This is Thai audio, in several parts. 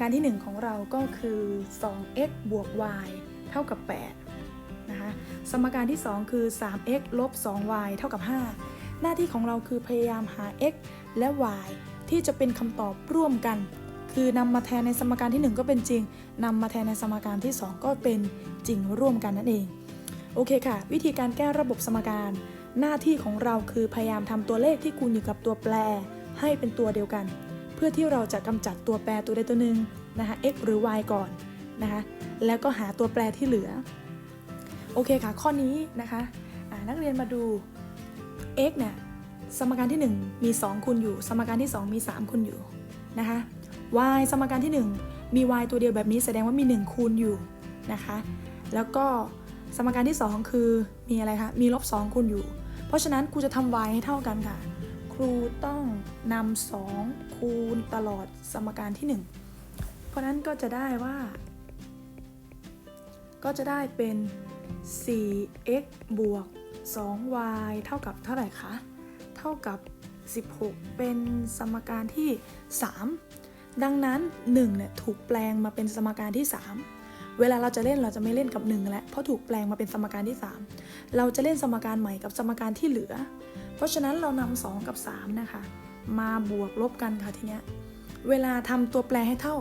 การที่ 1 ของเราก็คือ 2x บวก y เท่ากับ8นะคะ สมการที่ 2 คือ 3x ลบ 2y เท่ากับ 5 หน้าที่ของเราคือพยายามหา x และ y ที่จะเป็นคำตอบร่วมกัน คือนำมาแทนในสมการที่ 1 ก็เป็นจริงนำมาแทนในสมการที่ 2 ก็เป็นจริงร่วมกันนั่นเอง โอเคค่ะ วิธีการแก้ระบบสมการ หน้าที่ของเราคือพยายามทำตัวเลขที่คูณอยู่กับตัวแปร ให้เป็นตัวเดียวกัน พื่อที่เราจะกำจัดตัวแปรตัวใดตัวหนึ่งนะคะ x หรือ y ก่อนนะคะ แล้วก็หาตัวแปรที่เหลือ โอเคค่ะ ข้อนี้นะคะนักเรียนมาดู x เนี่ยสมการที่ 1 มี 2 คูณอยู่ สมการที่ 2 มี 3 คูณอยู่นะคะ y สมการที่ 1 มี y ตัวเดียวแบบนี้แสดงว่ามี 1 คูณอยู่นะคะ แล้วก็สมการที่ 2 คือมีอะไรคะ มีลบ2คูณอยู่ เพราะฉะนั้นครูจะทำ y ให้เท่ากันค่ะ ครูต้องนำ2คูณตลอดสมการที่ 1 เพราะนั้นก็จะได้ว่า ก็จะได้เป็น 4x บวก 2y เท่ากับเท่าไหร่คะ เท่ากับ 16 เป็นสมการที่ 3 ดังนั้น 1 เนี่ย ถูกแปลงมาเป็นสมการที่ 3 เวลาเราจะเล่นเราจะไม่เล่นกับ 1 แล้ว เพราะถูกแปลงมาเป็นสมการที่ 3 เราจะเล่นสมการใหม่กับสมการที่เหลือ เพราะฉะนั้นเรานำ2กับ 3 นะคะ มาบวกลบกันค่ะทีเนี้ย เวลาทำตัวแปรให้เท่า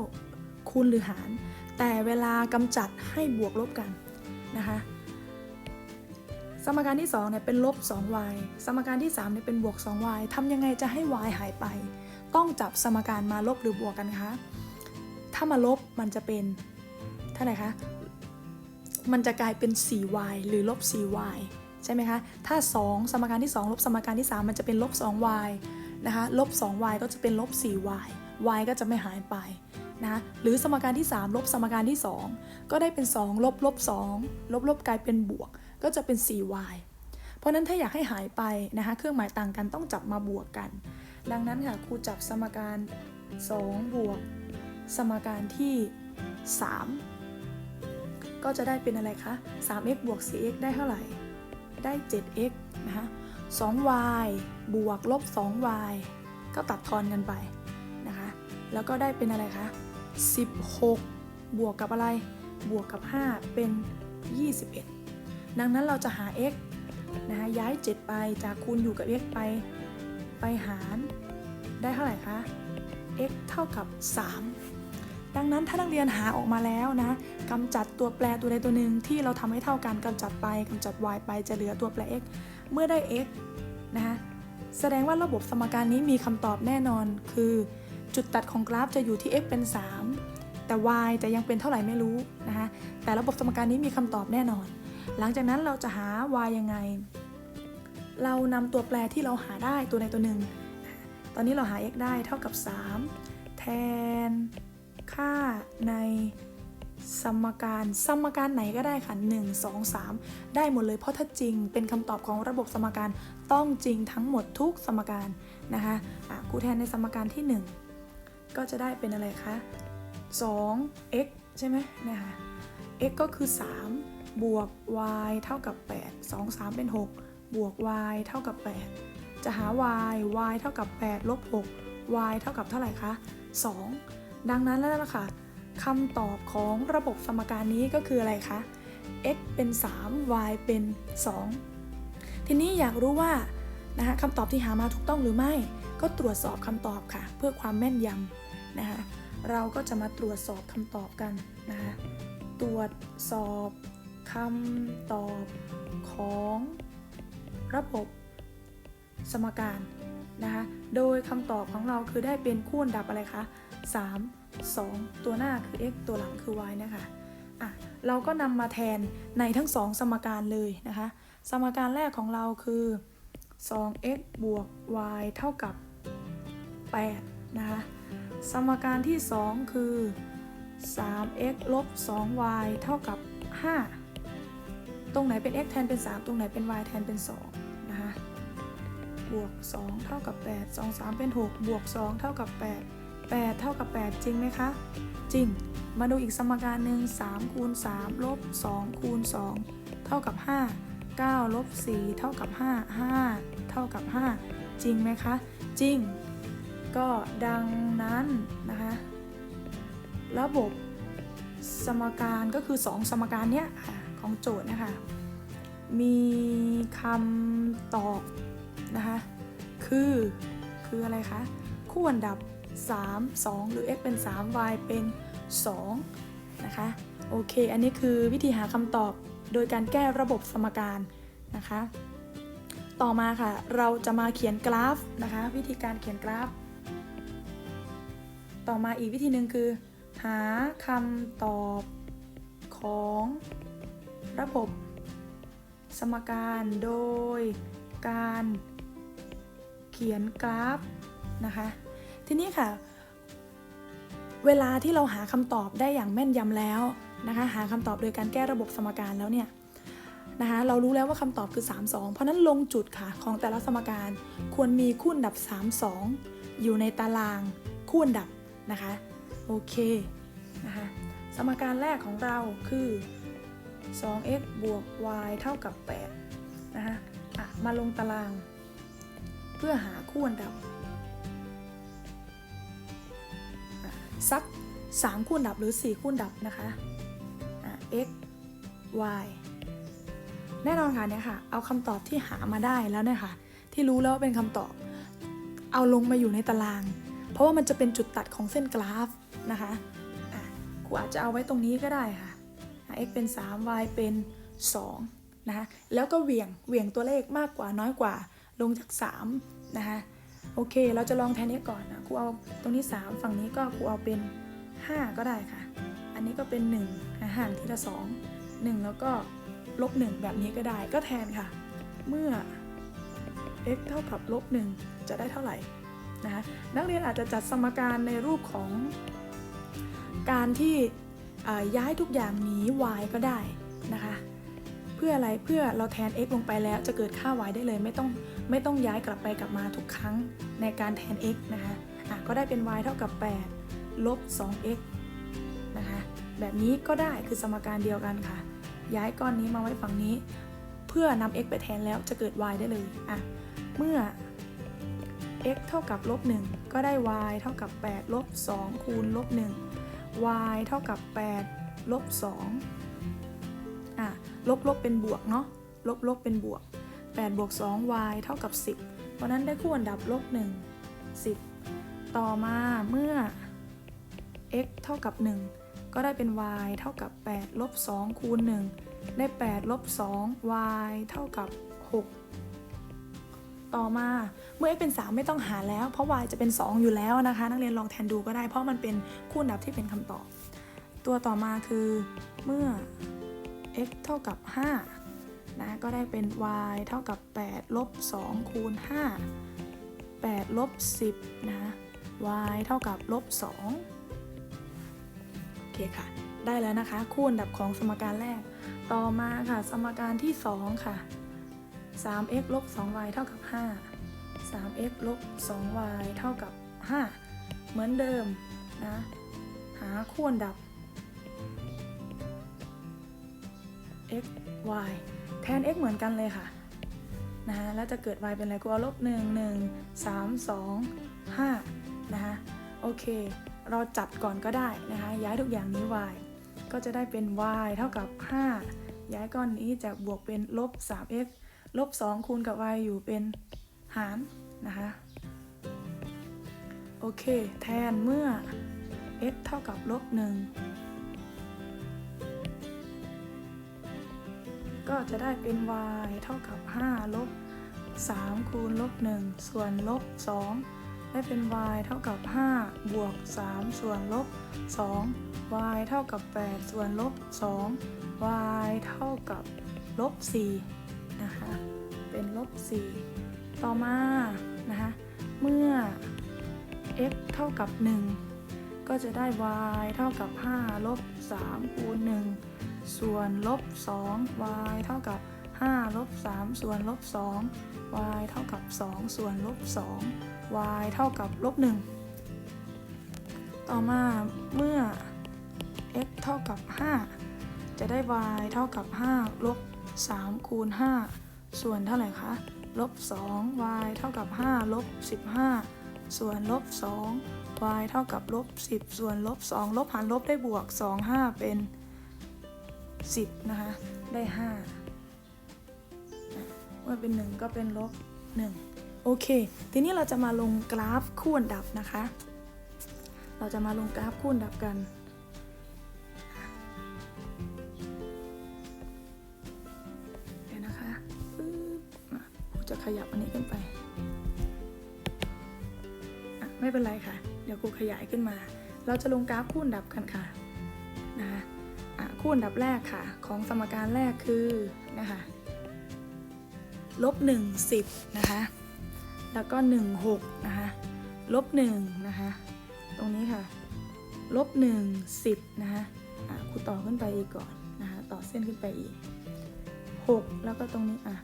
คูณหรือหาร แต่เวลากำจัดให้บวกลบกันนะคะ สมการที่2เนี่ยเป็นลบ 2y สมการที่3เนี่ยเป็นบวก 2y ทำยังไงจะให้ y หายไป ต้องจับสมการมาลบหรือบวกกันคะ ถ้ามาลบมันจะเป็น เท่าไหร่คะ มันจะกลายเป็น 4y หรือลบ 4y ใช่ไหมคะ ถ้า 2 สมการที่ 2 ลบสมการที่ 3 มันจะเป็นลบ 2y นะคะลบ 2y ก็จะเป็นลบ 4y y ก็จะไม่หายไปนะหรือสมการที่ 3 ลบสมการที่ 2 ก็ได้เป็น 2 ลบลบ2ลบลบกลายเป็นบวก ก็จะเป็น 4y เพราะนั้นถ้าอยากให้หายไปนะคะเครื่องหมายต่างกันต้องจับมาบวกกัน ดังนั้นค่ะครูจับสมการ 2 บวก สมการที่ 3 ก็จะได้เป็นอะไรคะ 3x บวก 4x ได้เท่าไหร่ ได้ 7x นะคะ 2y บวกลบ 2y ก็ตัดทอนกันไปนะคะ แล้วก็ได้เป็นอะไรคะ 16 บวกกับอะไร บวกกับ 5 เป็น 21 ดังนั้นเราจะหา x นะคะย้าย 7 ไปจากคูณอยู่กับ x ไป ไปหาร ได้เท่าไหร่คะ x เท่ากับ 3 ดังนั้นถ้านักเรียนหาออกมาแล้วนะกำจัดตัวแปรตัวใดตัวหนึ่งที่เราทำให้เท่ากันกำจัดไปกำจัด y ไปจะเหลือตัวแปร x เมื่อได้ x นะคะแสดงว่าระบบสมการนี้มีคำตอบแน่นอน คือ จุดตัดของกราฟจะอยู่ที่ x เป็น 3 แต่ y จะยังเป็นเท่าไหร่ไม่รู้นะคะแต่ระบบสมการนี้มีคำตอบแน่นอน หลังจากนั้นเราจะหา y ยังไง เรานำตัวแปรที่เราหาได้ตัวใดตัวหนึ่งตอนนี้เราหา x ได้เท่ากับ 3 แทน ค่าในสมการสมการไหนก็ได้ค่ะ1 2 3 ได้หมดเลยเพราะถ้าจริงเป็นคำตอบของระบบสมการต้องจริงทั้งหมดทุกสมการนะคะะครูแทนในสมการที่ 1 ก็จะได้เป็นอะไรคะ 2x ใช่ไหมนะคะ x ก็คือ 3 บวก y เท่ากับ 8 2 3 เป็น 6 บวก y เท่ากับ 8 จะหา y y เท่ากับ 8 ลบ 6 y เท่ากับเท่าไหร่คะ 2 ดังนั้นแล้วล่ะคะคำตอบของระบบสมการนี้ก็คืออะไรคะ x เป็น 3 y เป็น 2 ทีนี้อยากรู้ว่านะคะคำตอบที่หามาถูกต้องหรือไม่ ก็ตรวจสอบคำตอบค่ะ เพื่อความแม่นยำนะคะเราก็จะมาตรวจสอบคำตอบกันนะคะตรวจสอบคำตอบของระบบสมการ นะคะ โดยคำตอบของเราคือได้เป็นคู่อันดับอะไรคะ 3 2 ตัวหน้าคือ x ตัวหลังคือ y นะคะอะเราก็นำมาแทนในทั้ง 2 สมการเลยนะคะ สมการแรกของเราคือ 2x บวก y เท่ากับ 8 นะคะ สมการที่ 2 คือ 3x ลบ 2y เท่ากับ 5 ตรงไหนเป็น x แทนเป็น 3 ตรงไหนเป็น y แทนเป็น 2 บวก 2 เท่ากับ 8 2 3 เป็น 6 บวก 2 เท่ากับ 8 8 เท่ากับ 8 จริงไหมคะ จริง มาดูอีกสมการหนึ่ง3คูณ3ลบ2คูณ2เท่ากับ 5 9ลบ4เท่ากับ 5 5 เท่ากับ 5 จริงไหมคะ จริง ก็ดังนั้นนะคะ ระบบสมการก็คือ 2 สมการเนี้ยของโจทย์นะคะ มีคำตอบ นะคะ คือคืออะไรคะ คู่อันดับ 3 2 หรือ x เป็น 3 y เป็น 2 นะคะ โอเค อันนี้คือวิธีหาคำตอบโดยการแก้ระบบสมการนะคะ ต่อมาค่ะ เราจะมาเขียนกราฟนะคะ วิธีการเขียนกราฟ ต่อมาอีกวิธีหนึ่งคือ หาคำตอบของระบบสมการโดยการ เขียนกราฟนะคะ ทีนี้ค่ะ เวลาที่เราหาคำตอบได้อย่างแม่นยำแล้วนะคะ หาคำตอบโดยการแก้ระบบสมการแล้วเนี่ยนะคะเรารู้แล้วว่าคำตอบคือ 3 2 เพราะนั้นลงจุดค่ะของแต่ละสมการควรมีคู่อันดับ 3 2 อยู่ในตารางคู่อันดับนะคะ โอเคนะคะสมการแรกของเราคือ 2x บวก y เท่ากับ8นะคะอะมาลงตาราง พื่อหาคู่อันดับสัก 3 คู่อันดับหรือ 4 คู่อันดับนะคะะ x y แน่นอนค่ะเนี่ยค่ะ เอาคำตอบที่หามาได้แล้วเนี่ยค่ะ ที่รู้แล้วว่าเป็นคำตอบ เอาลงมาอยู่ในตาราง เพราะว่ามันจะเป็นจุดตัดของเส้นกราฟนะคะครูอาจจะเอาไว้ตรงนี้ก็ได้ค่ะอะ x เป็น 3 y เป็น 2 นะคะ แล้วก็เหวี่ยง เหวี่ยงตัวเลขมากกว่าน้อยกว่า ลงจาก3นะคะโอเค เราจะลองแทน x ก่อนนะครูเอาตรงนี้ 3 ฝั่งนี้ก็ครูเอาเป็น 5 ก็ได้ค่ะ อันนี้ก็เป็น1ห่างทีละ 2 1 แล้วก็ลบ 1 แบบนี้ก็ได้ก็แทนค่ะ เมื่อ x เท่ากับลบ 1 จะได้เท่าไหร่นะคะนักเรียนอาจจะจัดสมการในรูปของ การที่ย้ายทุกอย่างหนี y ก็ได้นะคะ พื่ออะไรเพื่อเราแทน x ลงไปแล้วจะเกิดค่า y ได้เลยไม่ต้องไม่ต้องย้ายกลับไปกลับมาทุกครั้งในการแทน x นะคะอะก็ได้เป็น y เท่ากับ 8 ลบ 2x นะคะแบบนี้ก็ได้คือสมการเดียวกันค่ะ ย้ายก้อนนี้มาไว้ฝั่งนี้ เพื่อนำ x ไปแทนแล้วจะเกิด y ได้เลยอะเมื่อ x เท่ากับลบ 1 ก็ได้ y เท่ากับ 8 ลบ 2 คูณลบ 1 y เท่ากับ 8 ลบ 2 ลบลบเป็นบวกเนาะลบลบเป็นบวก8บวก 2 y เท่ากับ 10 เพราะนั้นได้คู่อันดับลบ 1 10 ต่อมาเมื่อ x เท่ากับ 1 ก็ได้เป็น y เท่ากับ 8 ลบ 2 คูณ 1 ได้ 8 ลบ 2 y เท่ากับ 6 ต่อมาเมื่อ x เป็น 3 ไม่ต้องหาแล้ว เพราะ y จะเป็น 2 อยู่แล้วนะคะ นักเรียนลองแทนดูก็ได้ เพราะมันเป็นคู่อันดับที่เป็นคำตอบ ตัวต่อมาคือเมื่อ x เท่ากับ 5 นะ ก็ได้เป็น y เท่ากับ 8 ลบ 2 คูณ 5 8 ลบ 10 นะ y เท่ากับ ลบ 2 โอเคค่ะ ได้แล้วนะคะ คู่อันดับของสมการแรก ต่อมาค่ะ สมการที่ 2 ค่ะ 3x ลบ 2y เท่ากับ 5 3x ลบ 2y เท่ากับ 5 เหมือนเดิมนะ หาคู่อันดับ x y แทน x เหมือนกันเลยค่ะนะคะแล้วจะเกิด y เป็นอะไรกูเอาลบ 1 1 3 2 5นะคะโอเค เราจัดก่อนก็ได้นะคะย้ายทุกอย่างนี้ y ก็จะได้เป็น y เท่ากับ 5 ย้ายก้อนนี้จากบวกเป็นลบ 3x ลบ 2 คูณกับ y อยู่เป็นหารนะคะโอเค แทนเมื่อ x เท่ากับลบ 1 ก็จะได้เป็น y เท่ากับ 5 ลบ 3 คูณลบ 1 ส่วนลบ 2 ได้เป็น y เท่ากับ 5 บวก 3 ส่วนลบ 2 y เท่ากับ 8 ส่วนลบ 2 y เท่ากับลบ 4 นะคะ เป็นลบ 4 ต่อมานะคะ เมื่อ x เท่ากับ 1 ก็จะได้ y เท่ากับ 5 ลบ 3 คูณ 1 ส่วนลบ 2 y เท่ากับ 5 ลบ 3 ส่วนลบ 2 y เท่ากับ 2 ส่วนลบ 2 y เท่ากับลบ 1 ต่อมาเมื่อ x เท่ากับ 5 จะได้ y เท่ากับ 5 ลบ 3 คูณ 5 ส่วนเท่าไหร่คะ ลบ 2 y เท่ากับ 5 ลบ 15 ส่วนลบ 2 y เท่ากับลบ 10 ส่วนลบ 2 ลบหารลบได้บวก 2 5 เป็น 10 นะคะ ได้5นะเมื่อเป็น 1 ก็เป็นลบ 1 โอเค ทีนี้เราจะมาลงกราฟคู่อันดับนะคะ เราจะมาลงกราฟคู่อันดับกันเดี๋ยวนะคะปึ๊บจะขยับอันนี้ขึ้นไปไม่เป็นไรค่ะ เดี๋ยวครูขยายขึ้นมา เราจะลงกราฟคู่อันดับกันคะ่ะ คู่อันดับแรกค่ะ ของสมการแรกคือนะคะลบหนึ่งสิบนะคะ แล้วก็หนึ่งหกนะคะ ลบหนึ่งนะคะ ตรงนี้ค่ะ ลบหนึ่งสิบนะคะอะครูต่อขึ้นไปอีกก่อนนะคะ ต่อเส้นขึ้นไปอีก 6 แล้วก็ตรงนี้อะ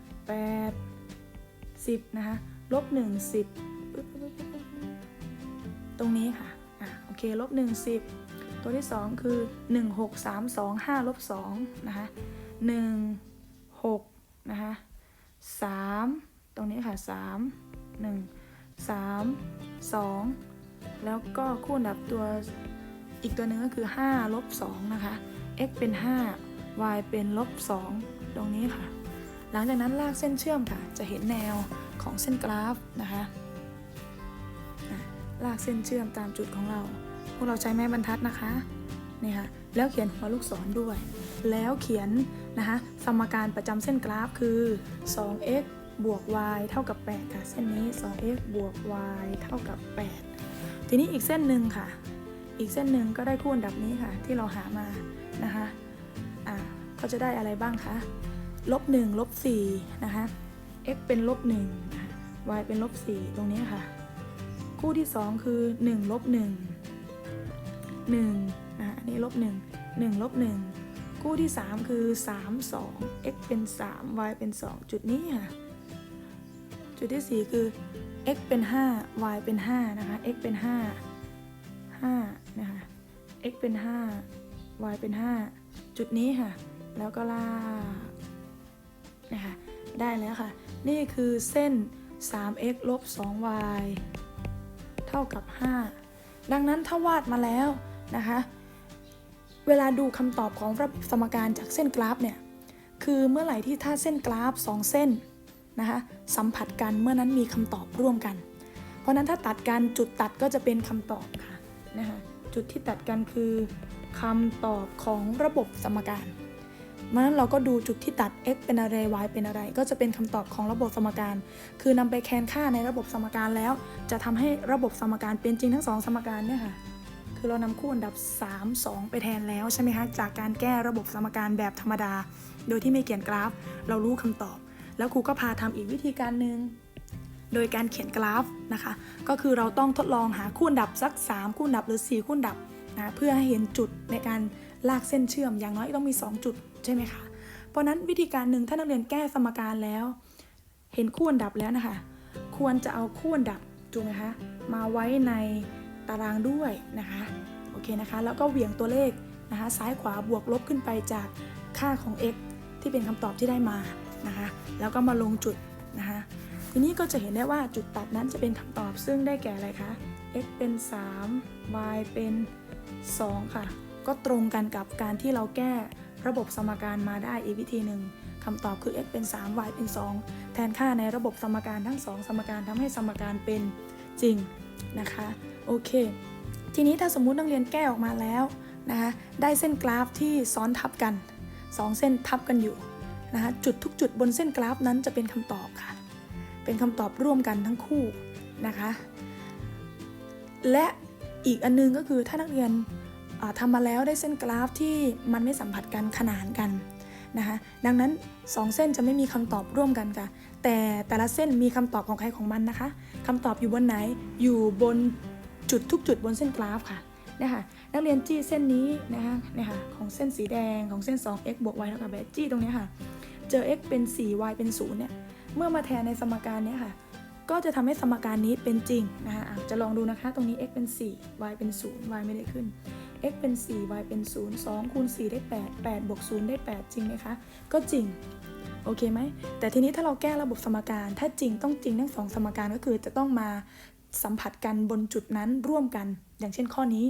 8 10นะคะ ลบ1 10ปึ๊บปึ๊บตรงนี้ค่ะ อะ โอเค ลบ1 10 ตัวที่ 2 คือ 1 6 3 2 5ลบ2นะคะ1 6นะคะ3ตรงนี้ค่ะ 3 1 3 2 แล้วก็คู่อันดับตัวอีกตัวหนึ่งก็คือ5ลบ2นะคะ x เป็น 5 y เป็นลบ2ตรงนี้ค่ะ หลังจากนั้นลากเส้นเชื่อมค่ะ จะเห็นแนวของเส้นกราฟนะคะอะลากเส้นเชื่อมตามจุดของเรา พวกเราใช้ไม้บรรทัดนะคะนี่ค่ะแล้วเขียนหัวลูกศรด้วย แล้วเขียนนะคะสมการประจำเส้นกราฟคือ 2x บวก y เท่ากับ 8 ค่ะ เส้นนี้ 2x บวก y เท่ากับ 8 ทีนี้อีกเส้นหนึ่งค่ะ อีกเส้นหนึ่งก็ได้คู่อันดับนี้ค่ะ ที่เราหามานะคะอ่าก็จะได้อะไรบ้างคะลบ1ลบ4นะคะ x เป็นลบ1นะคะ y เป็นลบ4ตรงนี้ค่ะ คู่ที่ 2 คือ1ลบ1 1นะคะอันนี้ลบ1 1ลบ1คู่ที่ 3 คือ 3 2 x เป็น 3 y เป็น 2 จุดนี้ค่ะ จุดที่ 4 คือ x เป็น 5 y เป็น 5 นะคะ x เป็น 5 5 นะคะ x เป็น 5 y เป็น 5 จุดนี้ค่ะ แล้วก็ลากนะคะ ได้แล้วค่ะ นี่คือเส้น 3x ลบ 2y เท่ากับ 5 ดังนั้นถ้าวาดมาแล้ว นะคะ เวลาดูคำตอบของระบบสมการจากเส้นกราฟเนี่ย คือเมื่อไหร่ที่ถ้าเส้นกราฟ 2 เส้นนะคะสัมผัสกันเมื่อนั้นมีคำตอบร่วมกัน เพราะนั้นถ้าตัดกันจุดตัดก็จะเป็นคำตอบค่ะนะคะจุดที่ตัดกันคือคำตอบของระบบสมการเพราะนั้นเราก็ดูจุดที่ตัด x เป็นอะไร y เป็นอะไร ก็จะเป็นคำตอบของระบบสมการ คือนำไปแทนค่าในระบบสมการแล้ว จะทำให้ระบบสมการเป็นจริงทั้งสองสมการเนี่ยค่ะ คือเรานำคู่อันดับ 3 2 ไปแทนแล้วใช่ไหมคะ จากการแก้ระบบสมการแบบธรรมดา โดยที่ไม่เขียนกราฟ เรารู้คำตอบ แล้วครูก็พาทำอีกวิธีการหนึ่งโดยการเขียนกราฟนะคะ ก็คือเราต้องทดลองหาคู่อันดับสัก 3 คู่อันดับหรือ 4 คู่อันดับนะเพื่อให้เห็นจุดในการลากเส้นเชื่อมอย่างน้อยต้องมี 2 จุดใช่ไหมคะ เพราะนั้นวิธีการหนึ่งถ้านักเรียนแก้สมการแล้ว เห็นคู่อันดับแล้วนะคะ ควรจะเอาคู่อันดับถูกไหมคะมาไว้ใน ตารางด้วยนะคะโอเคนะคะแล้วก็เหวี่ยงตัวเลขนะคะซ้ายขวาบวกลบขึ้นไปจากค่าของ x ที่เป็นคำตอบที่ได้มานะคะแล้วก็มาลงจุดนะคะทีนี้ก็จะเห็นได้ว่าจุดตัดนั้นจะเป็นคำตอบซึ่งได้แก่อะไรคะ x เป็น 3 y เป็น 2 ค่ะ ก็ตรงกันกับการที่เราแก้ระบบสมการมาได้อีกวิธีหนึ่งคำตอบคือ x เป็น 3 y เป็น 2 แทนค่าในระบบสมการทั้ง 2 สมการทำให้สมการเป็นจริงนะคะ โอเค ทีนี้ถ้าสมมุตินักเรียนแก้ออกมาแล้วนะคะได้เส้นกราฟที่ซ้อนทับกัน 2 เส้นทับกันอยู่นะคะจุดทุกจุดบนเส้นกราฟนั้นจะเป็นคำตอบค่ะ เป็นคำตอบร่วมกันทั้งคู่นะคะ และอีกอันนึงก็คือถ้านักเรียนทำมาแล้วได้เส้นกราฟที่มันไม่สัมผัสกันขนานกันนะคะดังนั้น 2 เส้นจะไม่มีคำตอบร่วมกันค่ะ แต่แต่ละเส้นมีคำตอบของใครของมันนะคะคำตอบอยู่บนไหนอยู่บน จุดทุกจุดบนเส้นกราฟค่ะนี่ค่ะนักเรียนจี้เส้นนี้นะคะเนี่ยค่ะของเส้นสีแดงของเส้น 2x บวก y เท่ากับ8จี้ตรงนี้ค่ะ เจอ x เป็น 4 y เป็น0เนี่ย เมื่อมาแทนในสมการเนี้ยค่ะ ก็จะทำให้สมการนี้เป็นจริงนะคะะจะลองดูนะคะ ตรงนี้ x เป็น 4 y เป็น0 y ไม่ได้ขึ้น x เป็น 4 y เป็น 0 2คูณ4ได้ 8 8บวก0ได้ 8 จริงไหมคะ ก็จริง โอเคไหม แต่ทีนี้ถ้าเราแก้ระบบสมการ ถ้าจริงต้องจริงทั้งสองสมการก็คือจะต้องมา สัมผัสกันบนจุดนั้นร่วมกัน อย่างเช่นข้อนี้